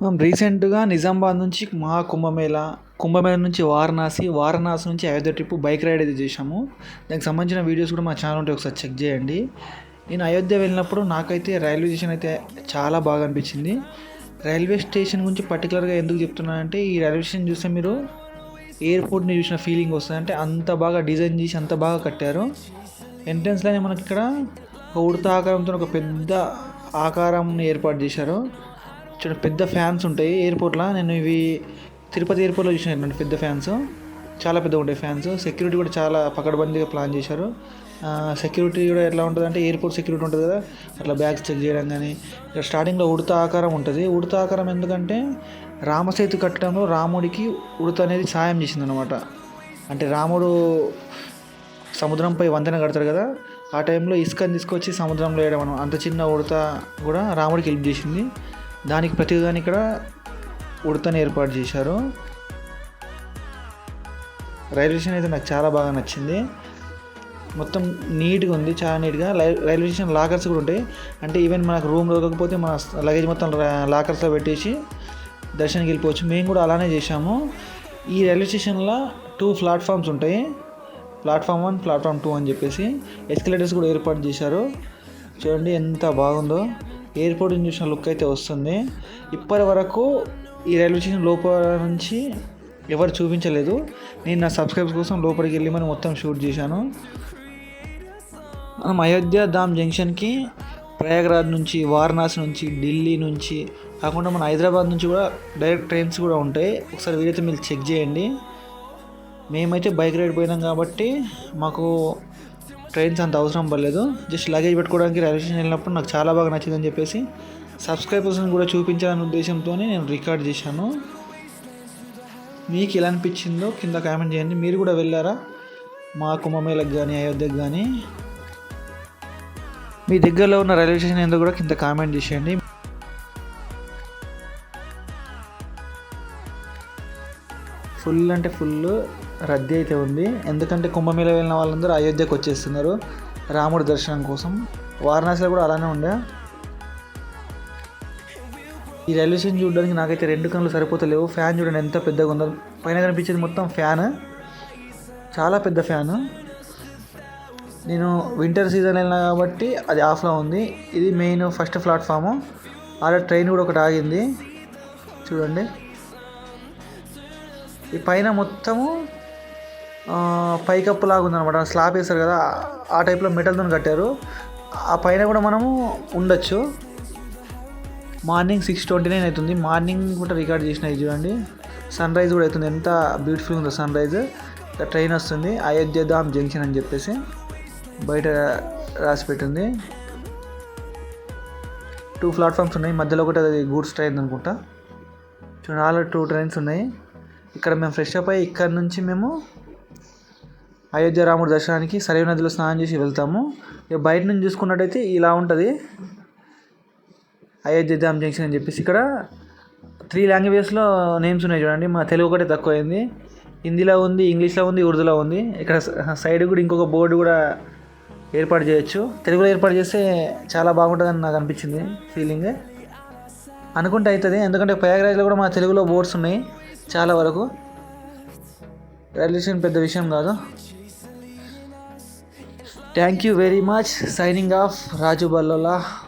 మనం రీసెంట్గా నిజామాబాద్ నుంచి మా కుంభమేళ కుంభమేళ నుంచి వారణాసి వారణాసి నుంచి అయోధ్య ట్రిప్ బైక్ రైడ్ అయితే చేశాము. దానికి సంబంధించిన వీడియోస్ కూడా మా ఛానల్ ఉంటే ఒకసారి చెక్ చేయండి. నేను అయోధ్య వెళ్ళినప్పుడు నాకైతే రైల్వే స్టేషన్ అయితే చాలా బాగా అనిపించింది. రైల్వే స్టేషన్ గురించి పర్టికులర్గా ఎందుకు చెప్తున్నానంటే ఈ రైల్వే స్టేషన్ చూస్తే మీరు ఎయిర్పోర్ట్ని చూసిన ఫీలింగ్ వస్తుంది. అంటే అంత బాగా డిజైన్ చేసి అంత బాగా కట్టారు. ఎంట్రన్స్లోనే మనకి ఇక్కడ ఒక ఉడత ఆకారంతో ఒక పెద్ద ఆకారంని ఏర్పాటు చేశారు. చూడండి పెద్ద ఫ్యాన్స్ ఉంటాయి ఎయిర్పోర్ట్లో. నేను ఇవి తిరుపతి ఎయిర్పోర్ట్లో చూసిన పెద్ద ఫ్యాన్స్. చాలా పెద్దగా ఉంటాయి ఫ్యాన్స్. సెక్యూరిటీ కూడా చాలా పకడ్బందీగా ప్లాన్ చేశారు. సెక్యూరిటీ కూడా ఎట్లా ఉంటుంది అంటే ఎయిర్పోర్ట్ సెక్యూరిటీ ఉంటుంది కదా అట్లా బ్యాగ్స్ చెక్ చేయడం కానీ స్టార్టింగ్లో ఉడత ఆకారం ఉంటుంది. ఉడత ఆకారం ఎందుకంటే రామసేతు కట్టడంలో రాముడికి ఉడత అనేది సాయం చేసింది అనమాట అంటే రాముడు సముద్రంపై వంతెన కడతారు కదా ఆ టైంలో ఇసుకని తీసుకొచ్చి సముద్రంలో వేయడం అంత చిన్న ఉడత కూడా రాముడికి హెల్ప్ చేసింది. దానికి ప్రతిగాని ఇక్కడ ఉడతను ఏర్పాటు చేశారు. రైల్వే స్టేషన్ అయితే నాకు చాలా బాగా నచ్చింది. మొత్తం నీట్గా ఉంది చాలా నీట్గా. రైల్వే స్టేషన్ లాకర్స్ కూడా ఉంటాయి. అంటే ఈవెన్ మనకు రూమ్ దొరకకపోతే మన లగేజ్ మొత్తం లాకర్స్లో పెట్టేసి దర్శనానికి వెళ్ళిపోవచ్చు. మేము కూడా అలానే చేసాము ఈ రైల్వే స్టేషన్లో టూ ప్లాట్ఫామ్స్ ఉంటాయి. ప్లాట్ఫామ్ వన్ ప్లాట్ఫామ్ టూ అని చెప్పేసి ఎస్కలేటర్స్ కూడా ఏర్పాటు చేశారు. చూడండి ఎంత బాగుందో. ఎయిర్పోర్ట్ చూసిన లుక్ అయితే వస్తుంది. ఇప్పటి వరకు ఈ రైల్వే స్టేషన్ లోపల నుంచి ఎవరు చూపించలేదు. నేను నా సబ్స్క్రైబర్స్ కోసం లోపలికి వెళ్ళి మనం మొత్తం షూట్ చేశాను. మనం అయోధ్య ధామ్ జంక్షన్కి ప్రయాగరాజ్ నుంచి వారణాసి నుంచి ఢిల్లీ నుంచి కాకుండా మన హైదరాబాద్ నుంచి కూడా డైరెక్ట్ ట్రైన్స్ కూడా ఉంటాయి. ఒకసారి వీలైతే మీరు చెక్ చేయండి. మేమైతే బైక్ రైడ్ పోయినాం కాబట్టి మాకు ట్రైన్స్ అంత అవసరం పడలేదు. జస్ట్ లగేజ్ పెట్టుకోవడానికి రైల్వే స్టేషన్ వెళ్ళినప్పుడు నాకు చాలా బాగా నచ్చిందని చెప్పేసి సబ్స్క్రైబర్స్ని కూడా చూపించాలనే ఉద్దేశంతో నేను రికార్డ్ చేశాను. మీకు ఎలా అనిపించిందో కింద కామెంట్ చేయండి. మీరు కూడా వెళ్ళారా? మా కుంభమేళకు కానీ అయోధ్యకు కానీ మీ దగ్గరలో ఉన్న రైల్వే స్టేషన్ ఏందో కూడా కింద కామెంట్ చేసేయండి. ఫుల్ అంటే ఫుల్ రద్దీ అయితే ఉంది. ఎందుకంటే కుంభమేళ వెళ్ళిన వాళ్ళందరూ అయోధ్యకు వచ్చేస్తున్నారు. రాముడి దర్శనం కోసం. వారణాసిలో కూడా అలానే ఉండే. ఈ రైల్వే స్టేషన్ చూడడానికి నాకైతే రెండు కళ్ళు సరిపోతలేవు. ఫ్యాన్ చూడండి ఎంత పెద్దగా ఉందో. పైన కనిపించేది మొత్తం ఫ్యాన్. చాలా పెద్ద ఫ్యాన్. నేను వింటర్ సీజన్ వెళ్ళినా కాబట్టి అది ఆఫ్లో ఉంది. ఇది మెయిన్ ఫస్ట్ ప్లాట్ఫాము. ఆడ ట్రైన్ కూడా ఒకటి ఆగింది. చూడండి. ఈ పైన మొత్తము పైకప్పు లాగా ఉందన్నమాట. స్లాబ్ వేస్తారు కదా ఆ టైప్లో మెటల్తో కట్టారు. ఆ పైన కూడా మనము ఉండొచ్చు. మార్నింగ్ సిక్స్ ట్వంటీ నైన్ అవుతుంది. మార్నింగ్ కూడా రికార్డ్ చేసినవి చూడండి. సన్ రైజ్ కూడా అవుతుంది. ఎంత బ్యూటిఫుల్ ఉందో సన్ రైజ్. ట్రైన్ వస్తుంది. అయోధ్య ధామ్ జంక్షన్ అని చెప్పేసి బయట రాసి పెట్టింది. టూ ప్లాట్ఫామ్స్ ఉన్నాయి. మధ్యలో ఒకటి అది గూడ్స్ ట్రైన్ అనుకుంటా. చూడండి ఆల్రెడీ టూ ట్రైన్స్ ఉన్నాయి. ఇక్కడ మేము ఫ్రెష్ అప్ అయ్యి ఇక్కడ నుంచి మేము అయోధ్య రాముడు దర్శనానికి సరైన నదిలో స్నానం చేసి వెళ్తాము. ఇక బయట నుంచి చూసుకున్నట్టయితే ఇలా ఉంటుంది. అయోధ్య ధామ్ జంక్షన్ అని చెప్పేసి ఇక్కడ త్రీ లాంగ్వేజెస్లో నేమ్స్ ఉన్నాయి చూడండి. మా తెలుగు ఒకటే తక్కువైంది. హిందీలో ఉంది ఇంగ్లీష్లో ఉంది ఉర్దూలో ఉంది. ఇక్కడ సైడ్ కూడా ఇంకొక బోర్డు కూడా ఏర్పాటు చేయొచ్చు. తెలుగులో ఏర్పాటు చేస్తే చాలా బాగుంటుందని నాకు అనిపించింది ఫీలింగ్ అనుకుంటే అవుతుంది ఎందుకంటే ప్రయాగరాజ్లో కూడా మా తెలుగులో బోర్డ్స్ ఉన్నాయి చాలా వరకు. రైల్వే స్టేషన్ పెద్ద విషయం కాదు. Thank you very much. Signing off, Raju Balola.